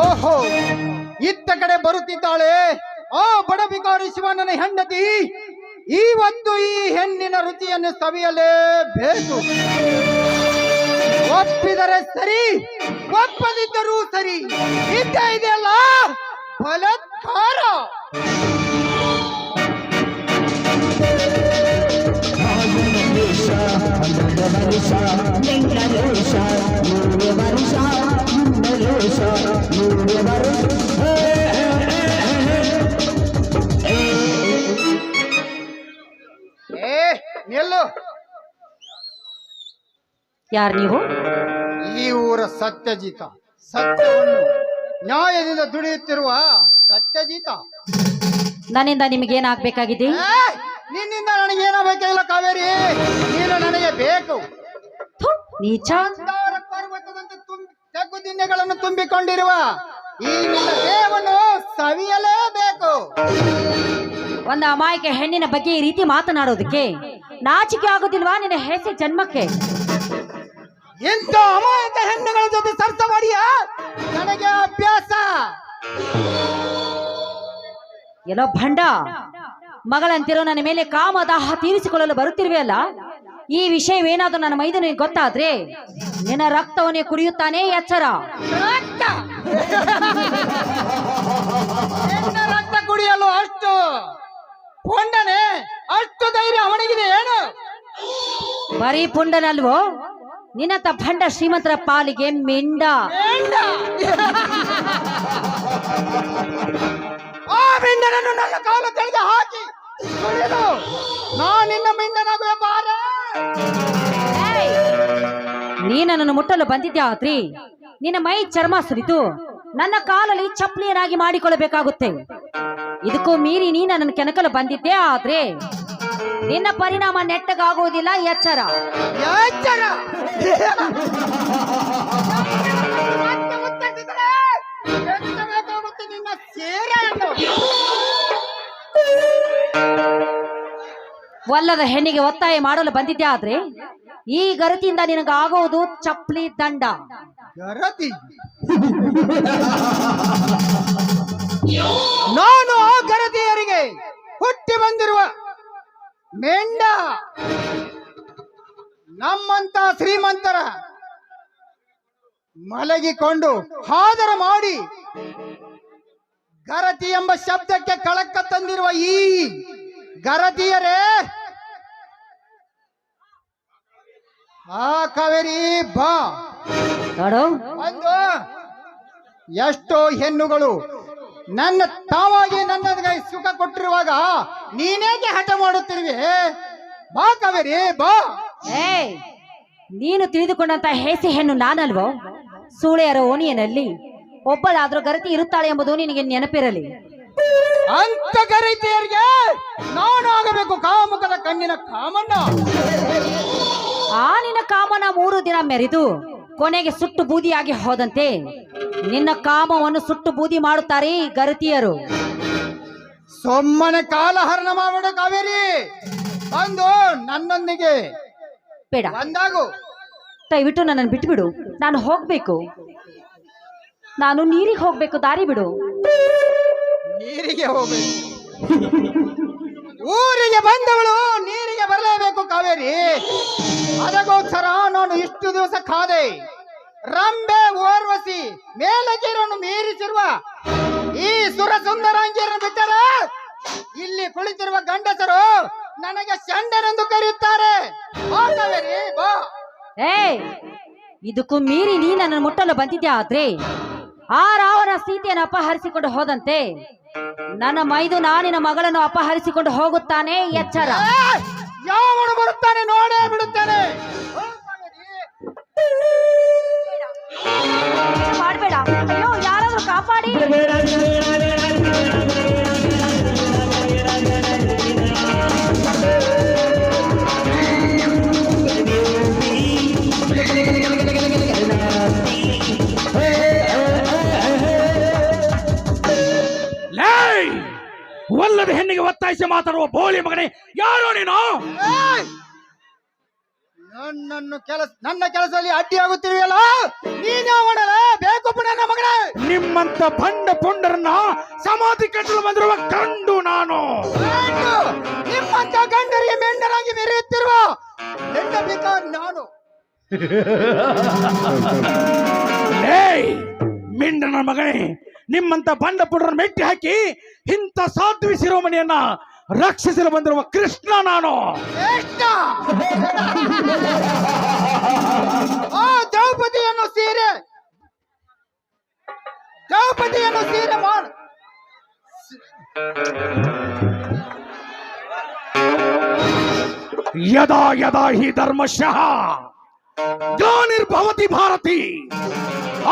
ಓಹೋ, ಇತ್ತ ಕಡೆ ಬರುತ್ತಿದ್ದಾಳೆ. ಆ ಬಡ ಬಿಕಾರಿ ಶಿವಣ್ಣನ ಹೆಂಡತಿ, ಈ ಒಂದು ಈ ಹೆಣ್ಣಿನ ರುಚಿಯನ್ನು ಸವಿಯಲೇಬೇಕು. ಒಪ್ಪಿದರೆ ಸರಿ, ಒಪ್ಪದಿದ್ದರೂ ಸರಿ, ಇದ್ದ ಇದೆಯಲ್ಲ? ಬಲತ್ಕಾರ. ಯಾರು ನೀವು? ಈ ಊರ ಸತ್ಯಜಿತ. ಸತ್ಯವನ್ನು ನ್ಯಾಯದಿಂದ ದುಡಿಯುತ್ತಿರುವ ಸತ್ಯಜಿತ. ನನ್ನಿಂದ ನಿಮಗೇನಾಗಬೇಕಾಗಿದೆ ಏ, ನಿನ್ನಿಂದ ನನಗೆ ಏನಾಗಬೇಕಿಲ್ಲ ಕಾವೇರಿ? ನೀನು ನನಗೆ ಬೇಕು. ನೀಚ. ಮಂದಾರ ಪರ್ವತದಂತೆ ತುಂಬಿ ತೆಗ್ಗು ದಿನ್ನೆಗಳನ್ನು ತುಂಬಿಕೊಂಡಿರುವ ಈ ನಿನ್ನ ದೇಹವನ್ನು ಸವಿಯಲೇಬೇಕು. ಒಂದು ಅಮಾಯಕ ಹೆಣ್ಣಿನ ಬಗ್ಗೆ ಈ ರೀತಿ ಮಾತನಾಡೋದಕ್ಕೆ ನಾಚಿಕೆ ಆಗುದಿಲ್ವಾ ನಿನ್ನ ಹೆಸರು ಜನ್ಮಕ್ಕೆ? ಇಂಥ ಅಮಾಯಕ ಹೆಣ್ಣುಗಳ ಜೊತೆ ಸರ್ತ ಮಾಡಿಯ? ನನಗೆ ಅಭ್ಯಾಸ. ಎಲ್ಲೋ ಭಂಡ. ಮಗಳಂತಿರೋ ನನ್ನ ಮೇಲೆ ಕಾಮದಾಹ ತೀರಿಸಿಕೊಳ್ಳಲು ಬರುತ್ತಿರುವೆಯಲ್ಲ ಈ ವಿಷಯವೇನಾದ್ರೂ ನನ್ನ ಮೈದನಿಗೆ ಗೊತ್ತಾದ್ರೆ ನಿನ್ನ ರಕ್ತವನ್ನೇ ಕುಡಿಯುತ್ತಾನೆ ಎಚ್ಚರ ರಕ್ತ ಕುಡಿಯಲು ಅಷ್ಟು ಪುಂಡನೆ ಅಷ್ಟು ಧೈರ್ಯ ಅವನಿಗಿದೆ ಏನು? ಬರೀ ಪುಂಡನಲ್ವೋ? ನಿನ್ನಂತ ಭಂಡ ಶ್ರೀಮಂತರ ಪಾಲಿಗೆ ಮೆಂಡ. ಆ ಮಿಂಡನನ್ನು ನನ್ನ ಕಾಲ ಕೆಳಗೆ ಹಾಕಿ ನಾನು ನಾ ನಿನ್ನ ಮಿಂಡನಾಗುವೆ ಬಾರ. ನೀ ನನ್ನನ್ನು ಮುಟ್ಟಲು ಬಂದಿದ್ಯಾತ್ರಿ ನಿನ್ನ ಮೈ ಚರ್ಮ ಸುರಿತು ನನ್ನ ಕಾಲಲ್ಲಿ ಚಪ್ಪಲಿಯನಾಗಿ ಮಾಡಿಕೊಳ್ಳಬೇಕಾಗುತ್ತೆ. ಇದಕ್ಕೂ ಮೀರಿ ನೀ ನನ್ನ ಕೆನಕಲು ಬಂದಿದ್ದೆ ಆದ್ರೆ? ನಿನ್ನ ಪರಿಣಾಮ ನೆಟ್ಟಗಾಗುವುದಿಲ್ಲ ಎಚ್ಚರ. ಒಲ್ಲದ ಹೆಣ್ಣಿಗೆ ಒತ್ತಾಯ ಮಾಡಲು ಬಂದಿದ್ದೆ ಆದ್ರೆ ಈ ಗರತಿಯಿಂದ ಆಗೋದು ಚಪ್ಪಲಿ ದಂಡ. ಗರತಿ. ನಾನು ಆ ಗರತಿಯರಿಗೆ ಹುಟ್ಟಿ ಬಂದಿರುವ ಮೆಂಡ. ನಮ್ಮಂತ ಶ್ರೀಮಂತರ ಮಲಗಿಕೊಂಡು ಹಾದರ ಮಾಡಿ ಗರತಿ ಎಂಬ ಶಬ್ದಕ್ಕೆ ಕಳಕ ತಂದಿರುವ ಈ ಗರತಿಯರೇ ಆ ಕಾವೇರಿ ಬಾ. ಒಂದು ಎಷ್ಟೋ ಹೆಣ್ಣುಗಳು ನನ್ನ ತಾವಾಗಿ ನನ್ನ ಸುಖ ಕೊಟ್ಟಿರುವಾಗ ನೀನೇಕೆ ಹಠ ಮಾಡುತ್ತಿರುವೆ? ಬಾ ಕಾವೇರಿ ಬಾ. ಏಯ್ ನೀನು ತಿಳಿದುಕೊಂಡಂತ ಹೇಸಿ ಹೆಣ್ಣು ನಾನಲ್ವೋ? ಸೂಳೆಯರ ಓಣಿಯನಲ್ಲಿ ಒಬ್ಬಳಾದ್ರೂ ಗರತಿ ಇರುತ್ತಾಳೆ ಎಂಬುದು ನಿನಗೆ ನೆನಪಿರಲಿ. ಅಂತ ಗರಿತಿಯರಿಗೆ ನಾನು ಆಗಬೇಕು ಕಾಮುಕದ ಕಣ್ಣಿನ ಕಾಮಣ್ಣ. ಆ ನಿನ್ನ ಕಾಮನ ಮೂರು ದಿನ ಮೆರೆದು ಕೊನೆಗೆ ಸುಟ್ಟು ಬೂದಿಯಾಗಿ ಹೋದಂತೆ ನಿನ್ನ ಕಾಮವನ್ನು ಸುಟ್ಟು ಬೂದಿ ಮಾಡುತ್ತಾರೆ ಈ ಗರತಿಯರು. ಸೊಮ್ಮನೆ ಕಾಲಹರಣ ಮಾಡಬೇಡ ಕಾವೇರಿ. ಬಂದು ನನ್ನೊಂದಿಗೆ ಬೇಡ. ಒಂದಾಗು. ದಯವಿಟ್ಟು ನನ್ನನ್ನು ಬಿಟ್ಬಿಡು. ನಾನು ಹೋಗ್ಬೇಕು. ನಾನು ನೀರಿಗೆ ಹೋಗ್ಬೇಕು ದಾರಿ ಬಿಡು. ನೀರಿಗೆ ಹೋಗ್ಬೇಕು. ಊರಿಗೆ ಬಂದವಳು ನೀರಿಗೆ ಬರಲೇಬೇಕು ಕಾವೇರಿ. ಅದಕ್ಕೋಸ್ಕರ ನಾನು ಇಷ್ಟು ದಿವಸ ಕಾದೆ. ರಂಬೆ ಓರ್ವಸಿ ಮೇಲಗಿರನ್ನು ಮೀರಿಸಿರುವ ಈ ಸುರ ಸುಂದರಾಂಗಿಯನ್ನು ಬಿಟ್ಟರೆ ಇಲ್ಲಿ ಕುಳಿತಿರುವ ಗಂಡಸರು ನನಗೆ ಶಂಡನೆಂದು ಕರೆಯುತ್ತಾರೆ. ಬಾ ಕಾವೇರಿ ಬಾ. ಏಯ್ ಇದಕ್ಕೂ ಮೀರಿ ನೀ ನನ್ನ ಮುಟ್ಟಲು ಬಂದಿದ್ಯಾ ಆದ್ರೆ? ಆ ರಾವಣ ಸೀತೆಯನ್ನು ಅಪಹರಿಸಿಕೊಂಡು ಹೋದಂತೆ. ನನ್ನ ಮೈದು ನಾನಿನ ಮಗಳನ್ನು ಅಪಹರಿಸಿಕೊಂಡು ಹೋಗುತ್ತಾನೆ ಎಚ್ಚರ. ಯಾವನು ಬರುತ್ತಾನೆ ನೋಡೇ ಬಿಡುತ್ತಾನೆ. ಹೆಣ್ಣಿಗೆ ಒತ್ತಾಯಿಸಿ ಮಾತಾಡುವ ಬೋಳಿ ಮಗನೇ ಯಾರೋ ನೀನು! ನನ್ನನ್ನು ಕೆಲಸ ನನ್ನ ಕೆಲಸದಲ್ಲಿ ಅಡ್ಡಿಯಾಗುತ್ತಿರುವಲ್ಲ ನೀನ್ ಮಾಡಲ್ಲ ಬೇಕು ನನ್ನ ಮಗನೇ. ನಿಮ್ಮಂತ ಬಂಡ ಪುಂಡರನ್ನ ಸಮಾಧಿ ಕಟ್ಟಲು ಬಂದಿರುವ ಕಂಡು ನಾನು. ಗಂಡು! ನಿಮ್ಮಂತ ಗಂಡರಿಗೆ ಮೆಂಡರಾಗಿ ಮೆರೆಯುತ್ತಿರುವ ಬೇಕಾ ನಾನು. ಏಯ್ ಮಿಂಡನ ಮಗನೇ ನಿಮ್ಮಂತ ಬಂಡ ಪುಂಡರನ್ನ ಮೆಟ್ಟಿ ಹಾಕಿ ಇಂಥ ಸಾಧ್ವಿ ಶಿರೋಮಣಿಯನ್ನ ರಕ್ಷಿಸಲು ಬಂದಿರುವ ಕೃಷ್ಣ ನಾನು. ಶ್ರೇಷ್ಠ ಆ ದ್ರೌಪದಿಯನ್ನು ಸೀರೆ ದ್ರೌಪದಿಯನ್ನು ಸೀರೆ ಮಾಡ ಯದಾ ಯದಾ ಹಿ ಧರ್ಮಶಃ ಗ್ಲಾನಿರ್ಭವತಿ ಭಾರತಿ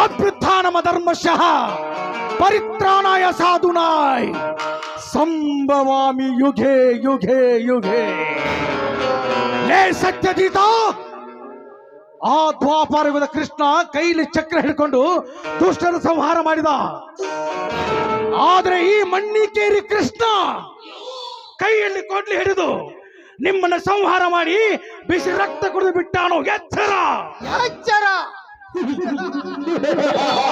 ಅಭ್ಯುತ್ಥಾನಮ ಧರ್ಮಶಃ ಪರಿತ್ರಾಣಾಯ ಸಾಧುನಾಯ್. ಸಂಭವಾಮಿ ಯುಗೆ ಯುಗೆ ಯುಗೆ ಲೇ ಸತ್ಯದೀತಾ ಆ ದ್ವಾಪಾರಯುಗದ ಕೃಷ್ಣ ಕೈಲಿ ಚಕ್ರ ಹಿಡ್ಕೊಂಡು ದುಷ್ಟರ ಸಂಹಾರ ಮಾಡಿದ. ಆದ್ರೆ ಈ ಮಣ್ಣಿಕೇರಿ ಕೃಷ್ಣ ಕೈಯಲ್ಲಿ ಕೊಡ್ಲಿ ಹಿಡಿದು ನಿಮ್ಮನ್ನ ಸಂಹಾರ ಮಾಡಿ ಬಿಸಿ ರಕ್ತ ಕುಡಿದು ಬಿಟ್ಟಾನು ಎಚ್ಚರ? ಎಚ್ಚರ.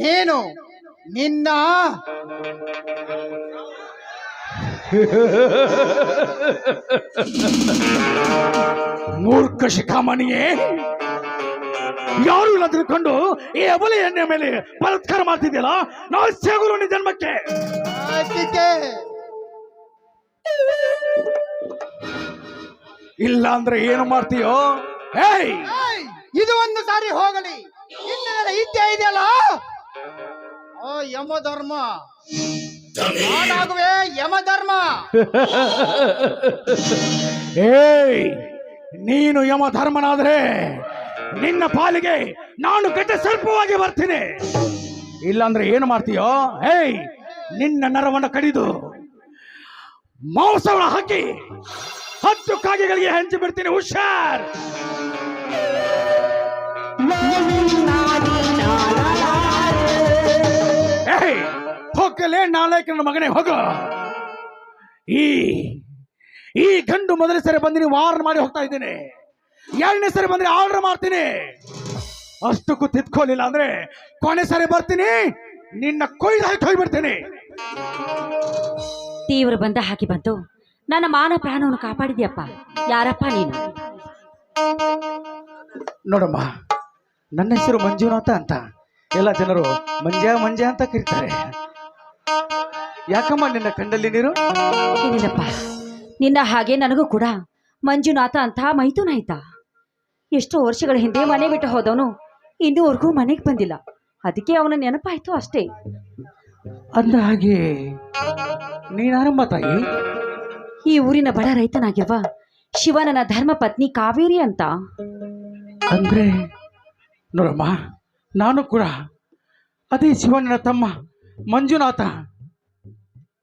ನೀನು ನಿನ್ನ ಮೂರ್ಖ ಶಿಖಾಮಣಿಯೇ ಯಾರು ಇಲ್ಲ ತಿಳ್ಕೊಂಡು ಈ ಅಬಲೆ ಎಣ್ಣೆ ಮೇಲೆ ಬಲಾತ್ಕಾರ ಮಾಡ್ತಿದ್ಯಲ್ಲ? ನಾವು ಸೇಗುರು ನಿನ್ನ ಜನ್ಮಕ್ಕೆ. ಇಲ್ಲ ಅಂದ್ರೆ ಏನು ಮಾಡ್ತೀಯೋ? ಹೇಯ್ ಏಯ್! ಇದು ಒಂದು ಸಾರಿ ಹೋಗಲಿ. ಇನ್ನೆಲ್ಲ ಇದ್ದೇ ಇದೆಯಲ್ಲ? ಓ ಯಮ ಧರ್ಮ ಯಮ ಧರ್ಮ ಏಯ್, ನೀನು ಯಮ ಧರ್ಮನಾದ್ರೆ ನಿನ್ನ ಪಾಲಿಗೆ ನಾನು ಕೆಟ್ಟ ಸರ್ಪವಾಗಿ ಬರ್ತೀನಿ. ಇಲ್ಲಾಂದ್ರೆ ಏನು ಮಾಡ್ತೀಯೋ? ಏಯ್, ನಿನ್ನ ನರವನ್ನು ಕಡಿದು ಮಾಂಸವನ್ನು ಹಾಕಿ ಹತ್ತು ಕಾಗೆಗಳಿಗೆ ಹಂಚಿ ಬಿಡ್ತೀನಿ, ಹುಷಾರ್. ಏಯ್ ನಾಲ್ಕು ನನ್ನ ಮಗನೇ ಹೋಗ. ಈ ಈ ಗಂಡು ಮೊದಲನೇ ಸರಿ ಬಂದಿನಿ ವಾರ್ನ್ ಮಾಡಿ ಹೋಗ್ತಾ ಇದ್ದೀನಿ. ಎರಡನೇ ಸರಿ ಬಂದ್ರೆ ಆರ್ಡರ್ ಮಾಡ್ತೀನಿ. ಅಷ್ಟಕ್ಕೂ ತಿದ್ಕೊಳ್ಳಿಲ್ಲ ಅಂದ್ರೆ ಕೊನೆ ಸರಿ ಬರ್ತೀನಿ. ನಿನ್ನ ಕೊಯ್ದು ಹಾಕಿ ಹೋಗ್ಬಿಡ್ತೀನಿ ತೀವ್ರ ಬಂದ ಹಾಕಿ ಬಂತು. ನನ್ನ ಮಾನ ಪ್ರಾಣವನ್ನು ಕಾಪಾಡಿದ್ಯಪ್ಪ. ಯಾರಪ್ಪ ನೀನು? ನೋಡಮ್ಮ ನನ್ನ ಹೆಸರು ಮಂಜುನಾಥ ಅಂತ. ಎಲ್ಲ ಜನರು ಮಂಜ ಮಂಜ ಅಂತ ಕರೀತಾರೆ. ಯಾಕಮ್ಮ ನಿನ್ನ ಕಂಡಲ್ಲಿ ನೀರು? ಏನಿಲ್ಲಪ್ಪ ನಿನ್ನ ಹಾಗೆ ನನಗೂ ಕೂಡ ಮಂಜುನಾಥ ಅಂತ ಮೈತುನ ಆಯ್ತಾ ಎಷ್ಟೋ ವರ್ಷಗಳ ಹಿಂದೆ ಮನೆ ಬಿಟ್ಟು ಹೋದವನು ಇನ್ನೂವರೆಗೂ ಮನೆಗೆ ಬಂದಿಲ್ಲ. ಅದಕ್ಕೆ ಅವನ ನೆನಪಾಯ್ತು ಅಷ್ಟೇ. ಅಂದ ಹಾಗೆ ನೀನಾರಮ್ಮ ತಾಯಿ? ಈ ಊರಿನ ಬಡ ರೈತನಾಗಿರುವ ಶಿವನನ ಧರ್ಮ ಪತ್ನಿ ಕಾವೇರಿ ಅಂತ. ಅಂದ್ರೆ ನೋಡಮ್ಮ ನಾನು ಕೂಡ ಅದೇ ಶಿವಣ್ಣನ ತಮ್ಮ ಮಂಜುನಾಥ.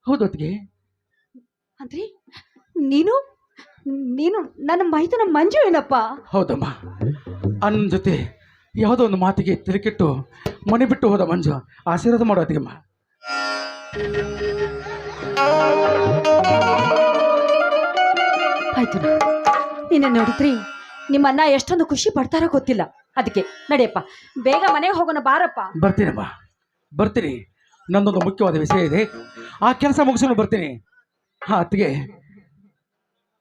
ಹೌದು ಅದ್ಗೆ ಅಂದ್ರೆ ನೀನು ನೀನು ನನ್ನ ಮೈತನ ಮಂಜು ಏನಪ್ಪ? ಹೌದಮ್ಮ ಅನ್ನ ಜೊತೆ ಯಾವುದೋ ಒಂದು ಮಾತಿಗೆ ತಿರುಕಿಟ್ಟು ಮನೆ ಬಿಟ್ಟು ಹೋದ ಮಂಜು ಆಶೀರ್ವಾದ ಮಾಡೋ ಅತ್ತಿಗೆಮ್ಮ. ಆಯ್ತು ನಿನ್ನ ನೋಡಿದ್ರಿ ನಿಮ್ಮ ಅಣ್ಣ ಎಷ್ಟೊಂದು ಖುಷಿ ಪಡ್ತಾರೋ ಗೊತ್ತಿಲ್ಲ. ಅದಕ್ಕೆ ನಡೆಯಪ್ಪ. ಬೇಗ ಮನೆಗೆ ಹೋಗೋಣ ಬಾರಪ್ಪ. ಬರ್ತೀನಮ್ಮ ಬರ್ತೀನಿ. ನಂದೊಂದು ಮುಖ್ಯವಾದ ವಿಷಯ ಇದೆ. ಆ ಕೆಲಸ ಮುಗಿಸ್ಕೊಂಡು ಬರ್ತೀನಿ. ಹಾ ಅತ್ತಿಗೆ.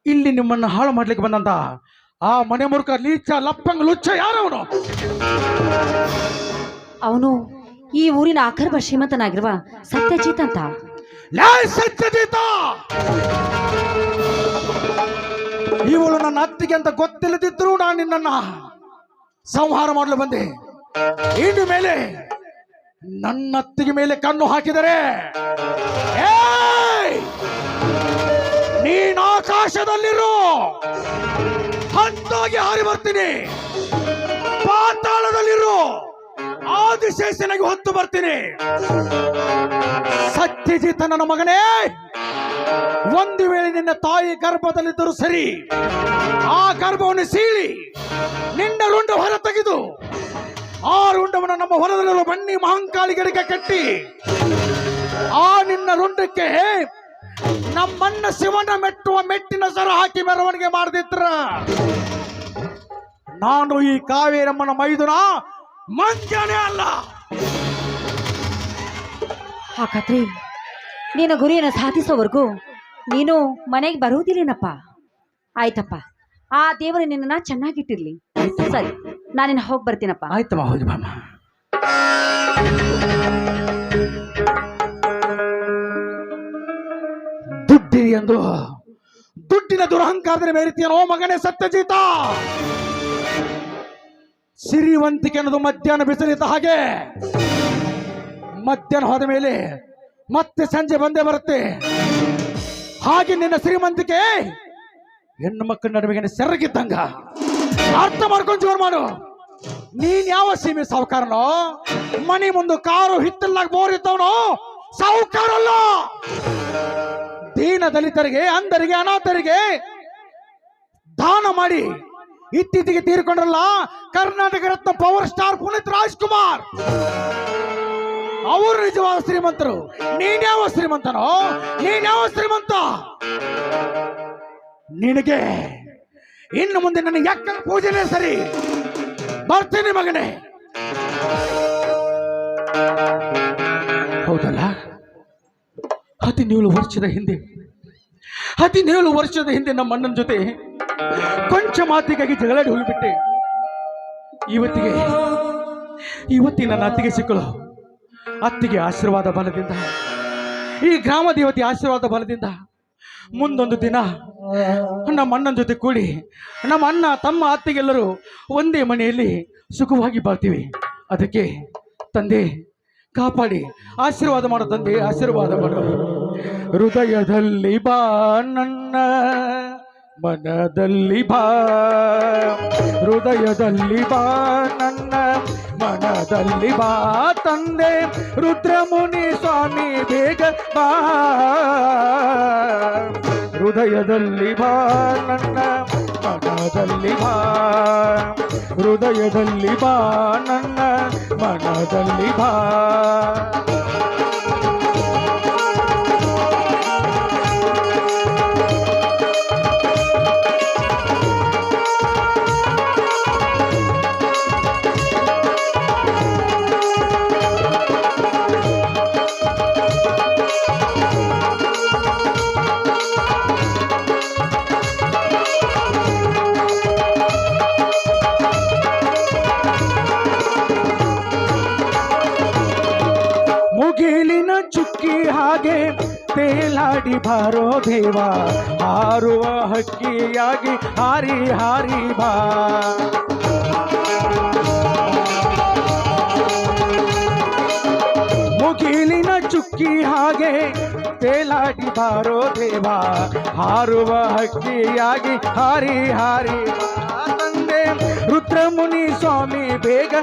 ಇಲ್ಲಿ ನಿಮ್ಮನ್ನು ಹಾಳು ಮಾಡ್ಲಿಕ್ಕೆ ಬಂದಂತ ಆ ಮನೆ ಮುರುಕ ಲೀಚ ಲಪ್ಪಂಗ್ ಲುಚ್ಚ ಯಾರವನು ಅವನು? ಈ ಊರಿನ ಅಕರ್ಮ ಶ್ರೀಮಂತನಾಗಿರುವ ಸತ್ಯಜಿತ್ ಅಂತ. ಲೇ ಸತ್ಯಜಿತ! ಇವಳು ನನ್ನ ಅತ್ತಿಗೆ ಅಂತ ಗೊತ್ತಿಲ್ಲದಿದ್ರು ನಾನು ನಿನ್ನನ್ನ ಸಂಹಾರ ಮಾಡಲು ಬಂದೆ. ಇನ್ನು ಮೇಲೆ ನನ್ನ ಅತ್ತಿಗೆ ಮೇಲೆ ಕಣ್ಣು ಹಾಕಿದರೆ! ನೀನ್ ಆಕಾಶದಲ್ಲಿರು. ಹಂತಾಗಿ ಹಾರಿ ಬರ್ತೀನಿ. ಪಾತಾಳದಲ್ಲಿರು. ಆದಿಶೇಷನಾಗಿ ಹೊತ್ತು ಬರ್ತೀನಿ. ಸತ್ಯಜಿತ ನನ್ನ ಮಗನೇ ಒಂದು ವೇಳೆ ನಿನ್ನ ತಾಯಿ ಗರ್ಭದಲ್ಲಿದ್ದರೂ ಸರಿ, ಆ ಗರ್ಭವನ್ನು ಸೀಳಿ ನಿನ್ನ ರುಂಡ ಹೊರ ತೆಗೆದು, ಆ ರುಂಡವನ್ನು ನಮ್ಮ ಹೊಲದಲ್ಲಿರುವ ಬನ್ನಿ ಮಹಂಕಾಳಿಗಳಿಗೆ ಕಟ್ಟಿ, ಆ ನಿನ್ನ ರುಂಡಕ್ಕೆ ನಮ್ಮನ್ನ ಶಿವನ ಮೆಟ್ಟುವ ಮೆಟ್ಟಿನ ಸರ ಹಾಕಿ ಮೆರವಣಿಗೆ ಮಾಡದಿದ್ರ. ನಾನು ಈ ಕಾವೇರಮ್ಮನ ಮೈದುನ ಮಂಜನೇ ಅಲ್ಲ. ಹಾಗಾದ್ರೆ ನಿನ್ನ ಗುರಿಯನ್ನು ಸಾಧಿಸೋವರೆಗೂ ನೀನು ಮನೆಗೆ ಬರುವುದಿಲ್ಲೇನಪ್ಪ. ಆಯ್ತಪ್ಪ. ಆ ದೇವರು ನಿನ್ನ ಚೆನ್ನಾಗಿಟ್ಟಿರ್ಲಿ. ಸರಿ ನಾನಿನ್ನ ಹೋಗಿ ಬರ್ತೀನಪ್ಪ. ಆಯ್ತಮ್ಮ ಹೌದು ಬಾಮ್ಮ ದುಡ್ಡಿ ಎಂದು. ದುಡ್ಡಿನ ದುರಹಂಕಾರದ ಮೇರಿತೀಯನೋ ಮಗನೇ ಸತ್ಯಜೀತ. ಸಿರಿವಂತಿಕೆ ಅನ್ನೋದು ಮಧ್ಯಾಹ್ನ ಬಿಸಿಲಿದ್ದ ಹಾಗೆ ಮಧ್ಯಾಹ್ನ ಹೋದ ಮೇಲೆ ಮತ್ತೆ ಸಂಜೆ ಬಂದೇ ಬರುತ್ತೆ. ಹಾಗೆ ನಿನ್ನ ಶ್ರೀಮಂತಿಕೆ ಹೆಣ್ಣು ಮಕ್ಕಳ ನಡುವೆಗೆ ಸೆರಗಿದ್ದಂಗ. ಅರ್ಥ ಮಾಡ್ಕೊಂಡು ಜೋರ್ ಮಾಡು. ನೀನ್ ಯಾವ ಸೀಮೆ ಸಾವುಕಾರನೋ ಮನೆ ಮುಂದೆ ಕಾರು ಹಿತ್ತಲ್ಲಾಗ ಬೋರ್ ಇದ್ದವನು? ಸಾವುಕಾರಲ್ಲ ದೀನ ದಲಿತರಿಗೆ, ಅಂಧರಿಗೆ, ಅನಾಥರಿಗೆ ದಾನ ಮಾಡಿ. ಇತ್ತೀಚೆಗೆ ತೀರ್ಕೊಂಡ್ರಲ್ಲ, ಕರ್ನಾಟಕ ರತ್ನ ಪವರ್ ಸ್ಟಾರ್ ಪುನೀತ್ ರಾಜ್ಕುಮಾರ್. ಅವರು ನಿಜವಾದ ಶ್ರೀಮಂತರು. ನೀನ್ಯಾವ ಶ್ರೀಮಂತನೋ? ನೀನ್ಯಾವ ಶ್ರೀಮಂತ? ನಿನಗೆ ಇನ್ನು ಮುಂದೆ ನನ್ನ ಯಾಕ ಪೂಜೆನೇ ಸರಿ? ಬರ್ತೀನಿ ಮಗನೇ. ಹೌದಲ್ಲ? ಹದಿನೇಳು ವರ್ಷದ ಹಿಂದೆ, ಹದಿನೇಳು ವರ್ಷದ ಹಿಂದೆ ನಮ್ಮ ಅಣ್ಣನ ಜೊತೆ ಕೊಂಚ ಮಾತಿಗಾಗಿ ಜಗಳಾಡಿ ಹೋಗಿಬಿಟ್ಟೆ. ಇವತ್ತಿಗೆ ಇವತ್ತಿಗೆ ನನ್ನ ಅತ್ತಿಗೆ ಸಿಕ್ಕಳು. ಅತ್ತಿಗೆ ಆಶೀರ್ವಾದ ಬಲದಿಂದ. ಈ ಗ್ರಾಮ ದೇವತೆ ಆಶೀರ್ವಾದ ಬಲದಿಂದ ಮುಂದೊಂದು ದಿನ ನಮ್ಮ ಅಣ್ಣನ ಜೊತೆ ಕೂಡಿ ನಮ್ಮ ಅಣ್ಣ, ತಮ್ಮ ಅತ್ತಿಗೆಲ್ಲರೂ ಒಂದೇ ಮನೆಯಲ್ಲಿ ಸುಖವಾಗಿ ಬಾಳ್ತೀವಿ. ಅದಕ್ಕೆ ತಂದೆ ಕಾಪಾಡಿ, ಆಶೀರ್ವಾದ ಮಾಡು ತಂದೆ, ಆಶೀರ್ವಾದ ಮಾಡು. ಹೃದಯದಲ್ಲಿ ಬಾ ನನ್ನ, ಮನದಲ್ಲಿ ಬಾ. ಹೃದಯದಲ್ಲಿ ಬಾ ನನ್ನ. ಮನದಲ್ಲಿ ಬಾ ತಂದೆ ರುದ್ರಮುನಿ ಸ್ವಾಮಿ ಬೇಗ ಬಾ ಹೃದಯದಲ್ಲಿ ಬಾ ನನ್ನ ಮನದಲ್ಲಿ ಬಾ ಹೃದಯದಲ್ಲಿ ಬಾ ನನ್ನ ಮನದಲ್ಲಿ ಬಾ ಮುಗಿಲಿನ ಚುಕ್ಕಿ ಹಾಗೆ ತೇಲಾಡಿ ಬಾರೋ ದೇವ ಹಾರುವ ಹಕ್ಕಿಯಾಗಿ ಹಾರಿ ಹಾರಿ ಬಾ ಮುಗಿಲಿನ ಚುಕ್ಕಿ ಹಾಗೆ ತೇಲಾಡಿ ಬಾರೋ ದೇವ ಹಾರುವ ಹಕ್ಕಿಯಾಗಿ ಹಾರಿ ಹಾರಿ ಬಾ ತಂದೆ ರುದ್ರಮುನಿ ಸ್ವಾಮಿ ಬೇಗ